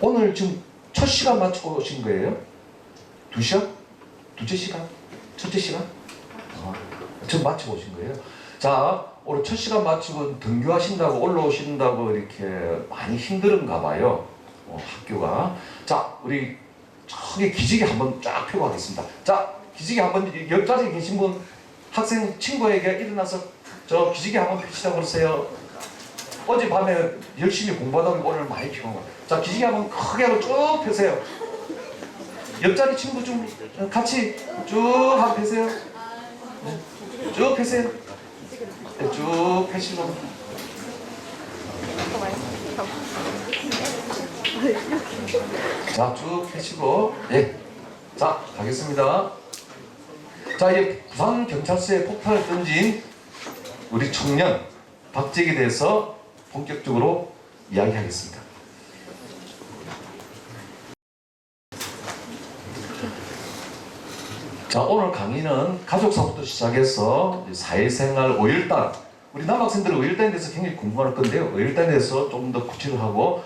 오늘 지금 첫 시간 마치고 오신 거예요? 두 시간? 두째 시간? 첫째 시간? 어, 지금 마치고 오신 거예요? 자, 오늘 첫 시간 마치고 등교하신다고 올라오신다고 이렇게 많이 힘들은가 봐요. 어, 학교가. 자, 우리 저기 기지개 한번 쫙 펴고 하겠습니다. 자, 기지개 한번 옆자리에 계신 분 학생 친구에게 일어나서 저 기지개 한번 펴시다 그러세요. 어젯밤에 열심히 공부하다 보니 오늘 많이 피곤한 거야. 자, 기지개 한번 크게 하고 쭉 펴세요. 옆자리 친구 좀 같이 쭉 한번 펴세요. 네. 쭉 펴세요. 네, 쭉 펴시고. 자, 쭉 펴시고. 예. 자, 가겠습니다. 자, 이제 부산 경찰서에 폭탄을 던진 우리 청년 박재기에 대해서 본격적으로 이야기하겠습니다. 자, 오늘 강의는 가족사부터 시작해서 사회생활 5일단 우리 남학생들은 5일단에 대해서 굉장히 궁금할 건데요. 5일단에 대해서 조금 더 구체를 하고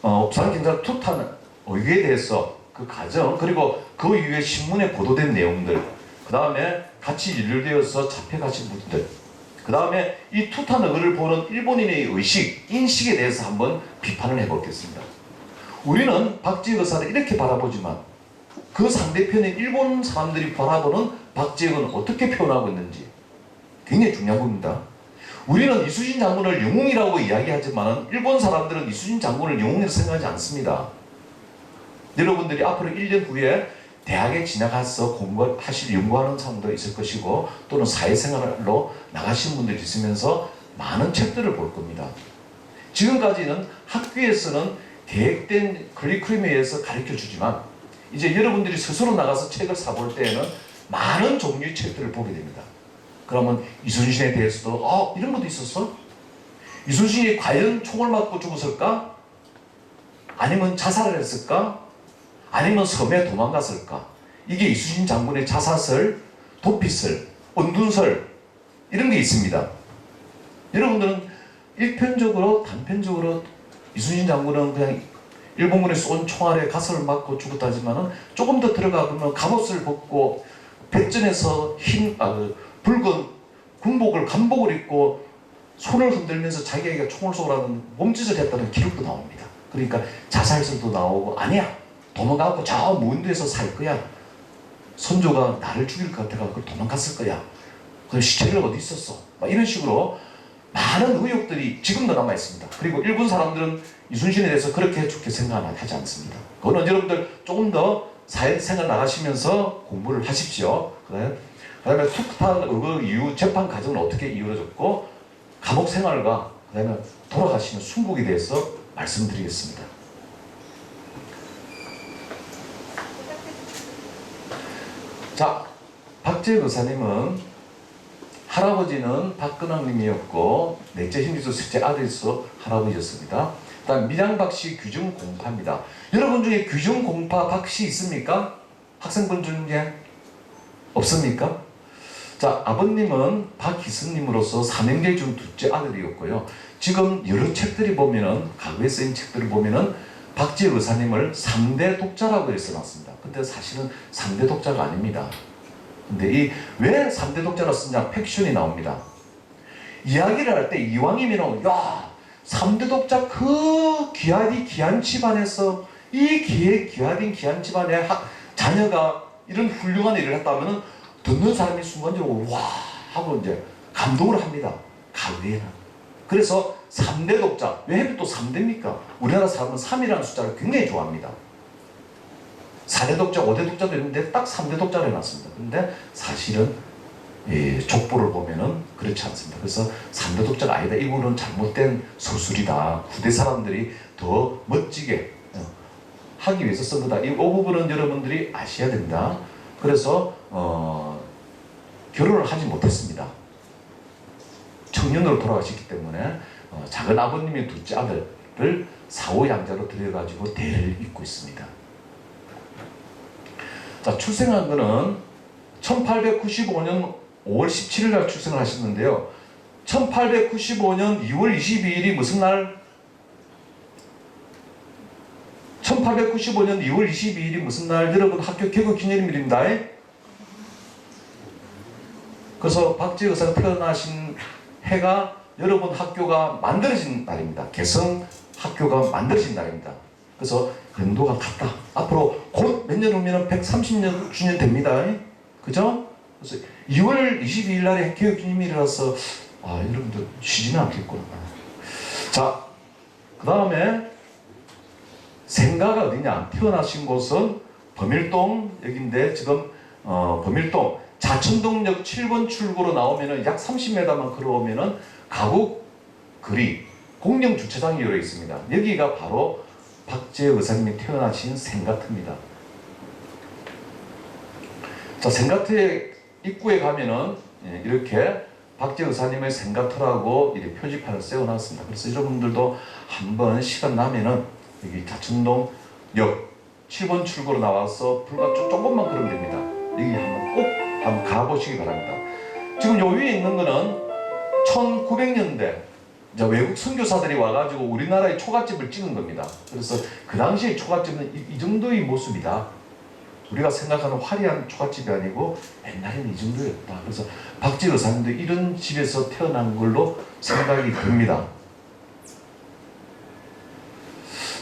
어, 부산경찰 투탄 의회에 대해서 그 과정 그리고 그 이후에 신문에 보도된 내용들 그 다음에 같이 연루되어서 잡혀가신 분들 그 다음에 이 투탄 의를 보는 일본인의 의식, 인식에 대해서 한번 비판을 해보겠습니다. 우리는 박지혁 의사를 이렇게 바라보지만 그 상대편의 일본 사람들이 바라보는 박지혁은 어떻게 표현하고 있는지 굉장히 중요한 부분입니다. 우리는 이수진 장군을 영웅이라고 이야기하지만 일본 사람들은 이수진 장군을 영웅이라고 생각하지 않습니다. 여러분들이 앞으로 1년 후에 대학에 지나가서 공부하실 연구하는 사람도 있을 것이고 또는 사회생활로 나가신 분들이 있으면서 많은 책들을 볼 겁니다. 지금까지는 학교에서는 계획된 커리큘럼에 의해서 가르쳐 주지만 이제 여러분들이 스스로 나가서 책을 사볼 때에는 많은 종류의 책들을 보게 됩니다. 그러면 이순신에 대해서도 어 이런 것도 있었어? 이순신이 과연 총을 맞고 죽었을까? 아니면 자살을 했을까? 아니면 섬에 도망갔을까? 이게 이순신 장군의 자사설, 도피설, 은둔설 이런 게 있습니다. 여러분들은 일편적으로 단편적으로 이순신 장군은 그냥 일본군의 쏜 총알에 가슴을 맞고 죽었다지만은 조금 더 들어가 보면 갑옷을 벗고 배전에서 흰 아, 그 붉은 군복을 간복을 입고 손을 흔들면서 자기에게 총을 쏘라는 몸짓을 했다는 기록도 나옵니다. 그러니까 자살설도 나오고 아니야 도망가고 저 무인도에서 살 거야. 선조가 나를 죽일 것 같아서 도망갔을 거야. 그 시체를 어디 있었어? 막 이런 식으로 많은 의혹들이 지금도 남아 있습니다. 그리고 일본 사람들은 이순신에 대해서 그렇게 좋게 생각은 하지 않습니다. 그거는 여러분들 조금 더 사회생활 나가시면서 공부를 하십시오. 그다음에 그다음에 투탄 의거 이후 재판 과정은 어떻게 이루어졌고 감옥 생활과 그다음에 돌아가시는 순국에 대해서 말씀드리겠습니다. 자, 박재혁 의사님은 할아버지는 박근왕님이었고 넷째 형제서 셋째 아들에서 할아버지였습니다. 다음 밀양박 씨 규중 공파입니다. 여러분 중에 규중 공파 박씨 있습니까? 학생분 중에 없습니까? 자, 아버님은 박희승님으로서 삼형제 중 둘째 아들이었고요. 지금 여러 책들이 보면은 과거에 쓰인 책들을 보면은 박지혜 의사님을 3대 독자라고 해서 놨습니다. 근데 사실은 3대 독자가 아닙니다. 근데 이 왜 3대 독자로 쓰냐 팩션이 나옵니다. 이야기를 할 때 이왕이면 야 3대 독자 그 귀하디 귀한 집안에서 이 귀해 귀하딘 귀한 집안의 하, 자녀가 이런 훌륭한 일을 했다면 듣는 사람이 순간적으로 와 하고 이제 감동을 합니다. 가위에는. 그래서 3대 독자. 왜 하필 또 3대입니까? 우리나라 사람은 3이라는 숫자를 굉장히 좋아합니다. 4대 독자, 5대 독자도 있는데 딱 3대 독자를 해놨습니다. 근데 사실은 예, 족보를 보면은 그렇지 않습니다. 그래서 3대 독자가 아니다. 이거는 잘못된 서술이다. 후대 사람들이 더 멋지게 어, 하기 위해서 쓴 거다. 이 부분은 여러분들이 아셔야 된다. 그래서 어, 결혼을 하지 못했습니다. 청년으로 돌아가셨기 때문에 어, 작은 아버님의 둘째 아들을 사후양자로 들여가지고 대를 잇고 있습니다. 자, 출생한 거는 1895년 5월 17일 날 출생을 하셨는데요. 1895년 2월 22일이 무슨 날? 1895년 2월 22일이 무슨 날 여러분 학교 개국 기념일입니다. 그래서 박지혜 의사가 태어나신 해가 여러분 학교가 만들어진 날입니다. 개성 학교가 만들어진 날입니다. 그래서 연도가 같다. 앞으로 곧 몇 년 후면 130년 주년 됩니다. 그죠? 그래서 2월 22일 날에 개국 기념일이라서 아 여러분들 쉬지는 않겠구나. 자, 그 다음에 생가가 어디냐? 태어나신 곳은 범일동 여기인데 지금 어, 범일동 자천동역 7번 출구로 나오면은 약 30m만 걸어오면은 가국 거리 공영 주차장이 열려 있습니다. 여기가 바로 박재 의사님이 태어나신 생가트입니다. 자, 생가트의 입구에 가면은 예, 이렇게 박재 의사님의 생가트라고 이렇게 표지판을 세워놨습니다. 그래서 여러분들도 한번 시간 나면은 여기 자천동역 7번 출구로 나와서 불과 조- 조금만 걸으면 됩니다. 여기 한번 꼭 한번 가보시기 바랍니다. 지금 요 위에 있는 거는 1900년대 이제 외국 선교사들이 와가지고 우리나라의 초가집을 찍은 겁니다. 그래서 그 당시의 초가집은 이, 이 정도의 모습이다. 우리가 생각하는 화려한 초가집이 아니고 옛날에는 이 정도였다. 그래서 박지 의사님도 이런 집에서 태어난 걸로 생각이 듭니다.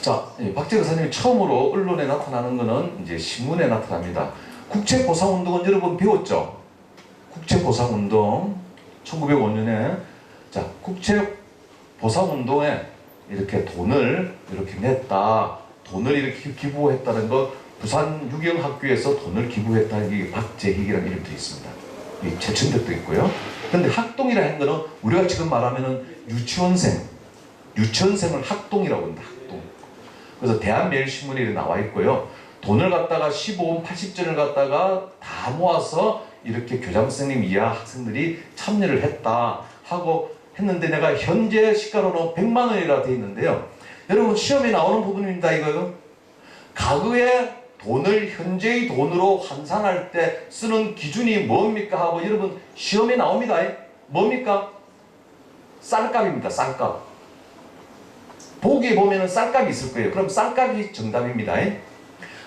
자, 예, 박재 의사님이 처음으로 언론에 나타나는 것은 이제 신문에 나타납니다. 국채보상운동은 여러분 배웠죠? 국채보상운동 1905년에 자 국채 보상운동에 이렇게 돈을 이렇게 냈다, 돈을 이렇게 기부했다는 거 부산 유경학교에서 돈을 기부했다는 게 박재익이라는 이름이 되어 있습니다. 이 최천덕도 있고요. 근데 학동이라 는 거는 우리가 지금 말하면은 유치원생, 유치원생을 학동이라고 합니다. 학동. 그래서 대한매일신문에 나와 있고요. 돈을 갖다가 15원 80전을 갖다가 다 모아서 이렇게 교장선생님 이하 학생들이 참여를 했다 하고 했는데 내가 현재 시가로는 100만 원이라 돼 있는데요. 여러분 시험에 나오는 부분입니다. 이거요. 가구에 돈을 현재의 돈으로 환산할 때 쓰는 기준이 뭡니까 하고 여러분 시험에 나옵니다. 뭡니까? 쌀값입니다. 쌀값. 보기에 보면 은 쌀값이 있을 거예요. 그럼 쌀값이 정답입니다.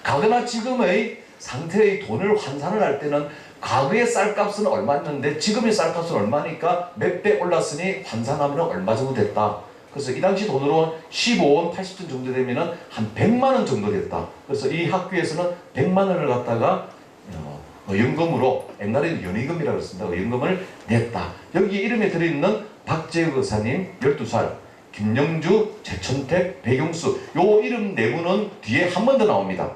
가거나 지금의 상태의 돈을 환산을 할 때는 과거의 쌀값은 얼마였는데 지금의 쌀값은 얼마니까 몇 배 올랐으니 환산하면 얼마 정도 됐다. 그래서 이 당시 돈으로 15원 80전 정도 되면은 한 100만 원 정도 됐다. 그래서 이 학교에서는 100만 원을 갖다가 어, 연금으로 옛날에는 연의금이라고 했습니다. 연금을 냈다. 여기 이름에 들어있는 박재욱 의사님 12살 김영주, 최천택, 배경수 요 이름 내부는 뒤에 한 번 더 나옵니다.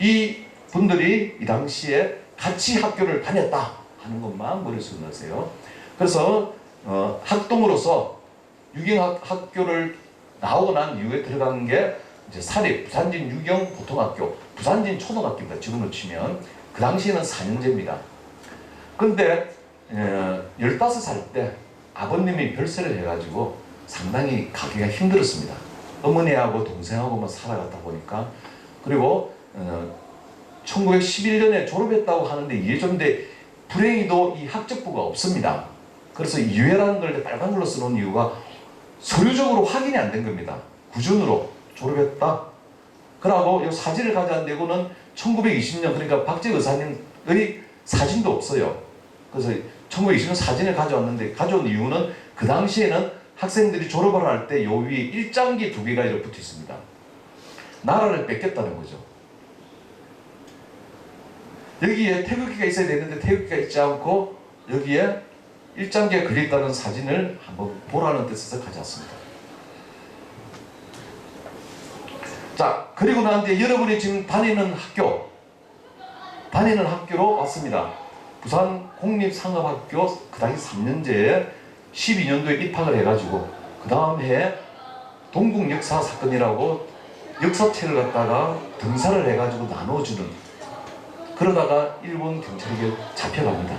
이 분들이 이 당시에 같이 학교를 다녔다 하는 것만 머릿속에 넣으세요. 그래서 어, 학동으로서 유경 학교를 나오고 난 이후에 들어간 게 이제 사립 부산진 유경 보통학교, 부산진 초등학교입니다. 지금으로 치면 그 당시에는 4년제입니다. 근데 에, 15살 때 아버님이 별세를 해가지고 상당히 가기가 힘들었습니다. 어머니하고 동생하고만 살아갔다 보니까 그리고 어, 1911년에 졸업했다고 하는데 예전인데 불행히도 이 학적부가 없습니다. 그래서 유해라는 걸 빨간 걸로 써놓은 이유가 서류적으로 확인이 안 된 겁니다. 구준으로 졸업했다. 그러고 이 사진을 가져왔는데 이거는 1920년 그러니까 박재 의사님의 사진도 없어요. 그래서 1920년 사진을 가져왔는데 가져온 이유는 그 당시에는 학생들이 졸업을 할 때 요 위에 일장기 두 개가 이렇게 붙어 있습니다. 나라를 뺏겼다는 거죠. 여기에 태극기가 있어야 되는데 태극기가 있지 않고 여기에 일장기가 그려있다는 사진을 한번 보라는 뜻에서 가져왔습니다. 자, 그리고 난 뒤에 여러분이 지금 다니는 학교, 다니는 학교로 왔습니다. 부산 공립상업학교 그 당시 3년제에 12년도에 입학을 해가지고 그 다음 해에 동국 역사 사건이라고 역사책을 갖다가 등사를 해가지고 나눠주는 그러다가 일본 경찰에게 잡혀갑니다.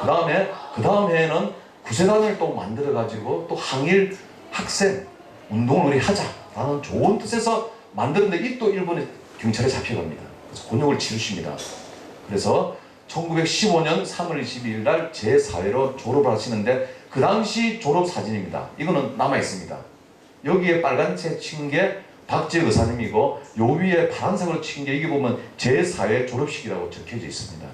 그 다음에 그 다음 해에는 구세단을 또 만들어 가지고 또 항일 학생 운동을 우리 하자라는 좋은 뜻에서 만드는데 이 또 일본의 경찰에 잡혀갑니다. 그래서 곤욕을 치르십니다. 그래서 1915년 3월 22일 날 제4회로 졸업을 하시는데 그 당시 졸업 사진입니다. 이거는 남아 있습니다. 여기에 빨간색 친게 박재 의사님이고 요 위에 파란색으로 친 게 이게 보면 제4회 졸업식이라고 적혀져 있습니다.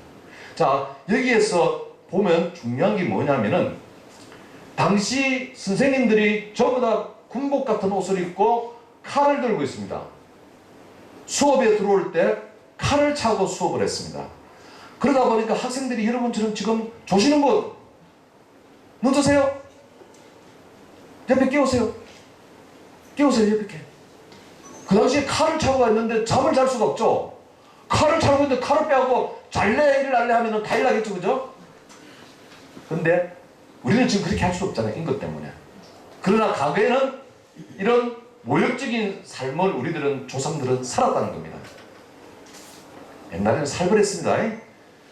자 여기에서 보면 중요한 게 뭐냐면은 당시 선생님들이 전부 다 군복 같은 옷을 입고 칼을 들고 있습니다. 수업에 들어올 때 칼을 차고 수업을 했습니다. 그러다 보니까 학생들이 여러분처럼 지금 조시는 분, 눈 뜨세요. 옆에 끼우세요. 끼우세요, 옆에. 그 당시에 칼을 차고 있는데 잠을 잘 수가 없죠. 칼을 차고 있는데 칼을 빼고 잘래 일날래 하면은 다 일 나겠죠, 그죠? 근데 우리는 지금 그렇게 할 수 없잖아요, 인것 때문에. 그러나 과거에는 이런 모욕적인 삶을 우리들은 조상들은 살았다는 겁니다. 옛날에는 살벌했습니다.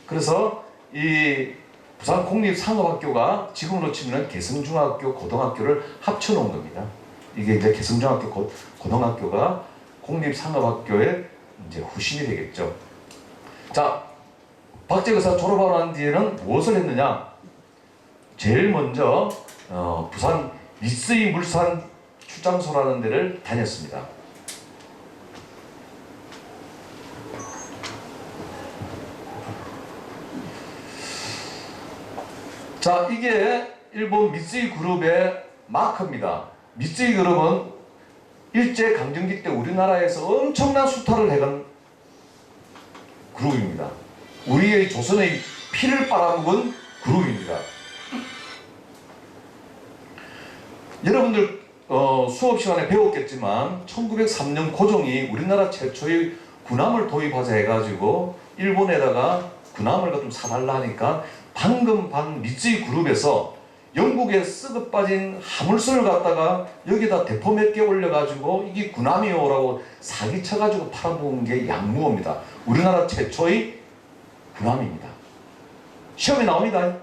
그래서 이 부산 공립상업학교가 지금으로 치면 개성중학교, 고등학교를 합쳐놓은 겁니다. 이게 이제 개성중학교, 고, 고등학교가 공립상업학교의 이제 후신이 되겠죠. 자, 박재거사 졸업하고 난 뒤에는 무엇을 했느냐? 제일 먼저 어, 부산 미쓰이 물산 출장소라는 데를 다녔습니다. 자, 이게 일본 미쓰이 그룹의 마크입니다. 미쓰이 그룹은 일제 강점기 때 우리나라에서 엄청난 수탈을 해간 그룹입니다. 우리의 조선의 피를 빨아먹은 그룹입니다. 여러분들 어, 수업 시간에 배웠겠지만 1903년 고종이 우리나라 최초의 군함을 도입하자 해가지고 일본에다가 군함을 좀 사달라 하니까 방금 반 미쯔이 그룹에서 영국에 썩어 빠진 화물선을 갖다가 여기다 대포 몇 개 올려가지고 이게 군함이요라고 사기쳐가지고 팔아먹은 게 양무어입니다. 우리나라 최초의 군함입니다. 시험에 나옵니다.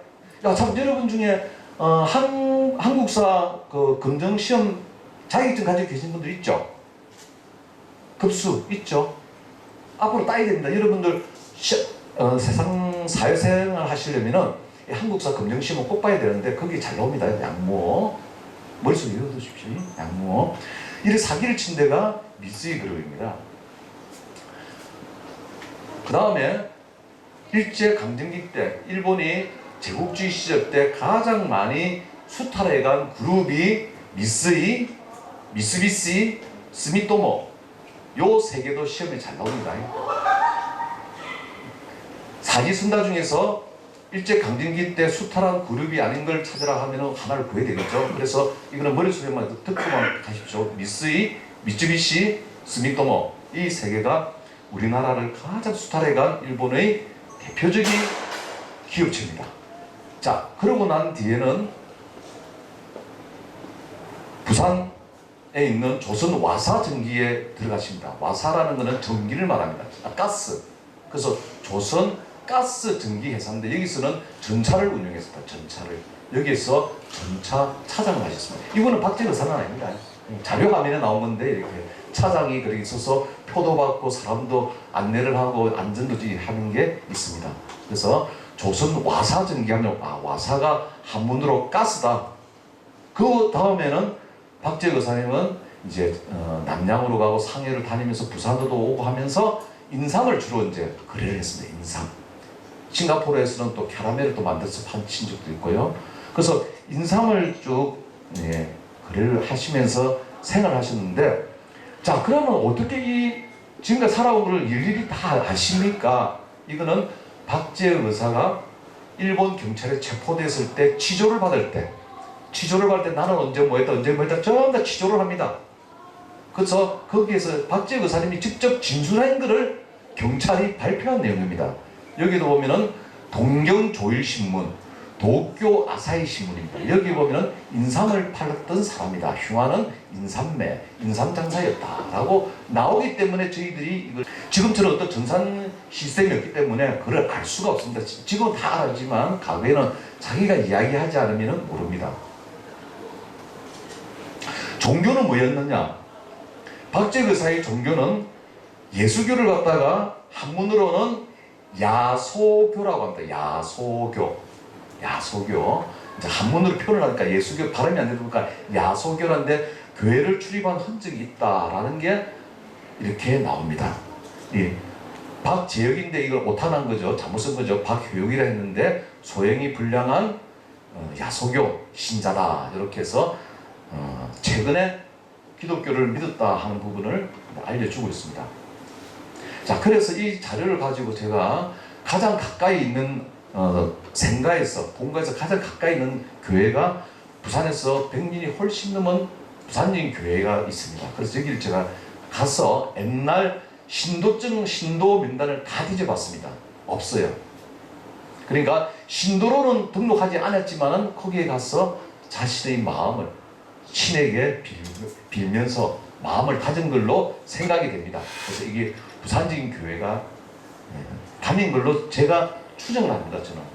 야, 참 여러분 중에 어, 한, 한국사 그 검정 시험 자격증 가지고 계신 분들 있죠? 급수 있죠? 앞으로 따야 됩니다. 여러분들 시, 어, 세상 사회생활 하시려면은 이 한국사 검정 시험은 꼭 봐야 되는데 거기 잘 나옵니다. 양모 머릿속에 외워두십시오. 양모 이를 사기를 친 데가 미쓰이 그룹입니다. 그 다음에 일제 강점기 때 일본이 제국주의 시절 때 가장 많이 수탈해간 그룹이 미쓰이, 미쓰비시, 스미토모 요 세 개도 시험에 잘 나옵니다. 사기 순다 중에서 일제 강점기 때 수탈한 그룹이 아닌 걸 찾으라 하면 하나를 구해야 되겠죠. 그래서 이거는 머릿속에만 듣고만 가십시오. 미쓰이, 미쯔비시, 스미토모 이 세 개가 우리나라를 가장 수탈해간 일본의 대표적인 기업체입니다. 자, 그러고 난 뒤에는 부산에 있는 조선 와사 전기에 들어가십니다. 와사라는 것은 전기를 말합니다. 아, 가스. 그래서 조선 가스 전기 회사인데 여기서는 전차를 운영했습니다. 전차를. 여기에서 전차 차장을 하셨습니다. 이거는 박재근 사는 아닙니다. 자료 화면에 나온 건데 이렇게 차장이 그렇게 있어서 표도 받고 사람도 안내를 하고 안전도 하는 게 있습니다. 그래서 조선 와사 전기하면 아 와사가 한문으로 가스다. 그 다음에는 박재 의사님은 이제 어, 남양으로 가고 상해를 다니면서 부산도 오고 하면서 인삼을 주로 이제 거래를 했습니다. 인삼. 싱가포르에서는 또 캐러멜을 또 만들어서 판친 적도 있고요. 그래서 인삼을 쭉 예, 거래를 하시면서 생활하셨는데 자 그러면 어떻게 이 지금까지 살아온 걸 일일이 다 아십니까? 이거는 박재 의사가 일본 경찰에 체포됐을 때 치조를 받을 때 치조를 받을 때 나는 언제 뭐 했다 언제 뭐 했다 전부 다 치조를 합니다. 그래서 거기에서 박재 의사님이 직접 진술한 것을 경찰이 발표한 내용입니다. 여기도 보면은 동경조일신문, 도쿄 아사히 신문입니다. 여기 보면은 인삼을 팔았던 사람이다. 흉화는 인삼매, 인삼장사였다라고 나오기 때문에 저희들이 이걸 지금처럼 어떤 전산 시스템이 없기 때문에 그걸 알 수가 없습니다. 지금은 다 알지만 과거에는 자기가 이야기하지 않으면 모릅니다. 종교는 뭐였느냐? 박재의사의 종교는 예수교를 갖다가 한문으로는 야소교라고 합니다. 야소교. 야소교. 이제 한문으로 표현을 하니까 예수교 발음이 안 되니까 야소교란데 교회를 출입한 흔적이 있다라는 게 이렇게 나옵니다. 이 박재혁인데 이걸 오탄한 거죠. 잘못 쓴 거죠. 박효육이라 했는데 소행이 불량한 어, 야소교 신자다 이렇게 해서 어, 최근에 기독교를 믿었다 하는 부분을 알려주고 있습니다. 자, 그래서 이 자료를 가지고 제가 가장 가까이 있는 어, 생가에서 본가에서 가장 가까이 있는 교회가 부산에서 100년이 훨씬 넘은 부산인 교회가 있습니다. 그래서 여기를 제가 가서 옛날 신도증 신도 명단을 다 뒤져봤습니다. 없어요. 그러니까 신도로는 등록하지 않았지만은 거기에 가서 자신의 마음을 신에게 빌, 빌면서 마음을 가진 걸로 생각이 됩니다. 그래서 이게 부산적인 교회가 예, 다닌 걸로 제가 추정을 합니다. 저는.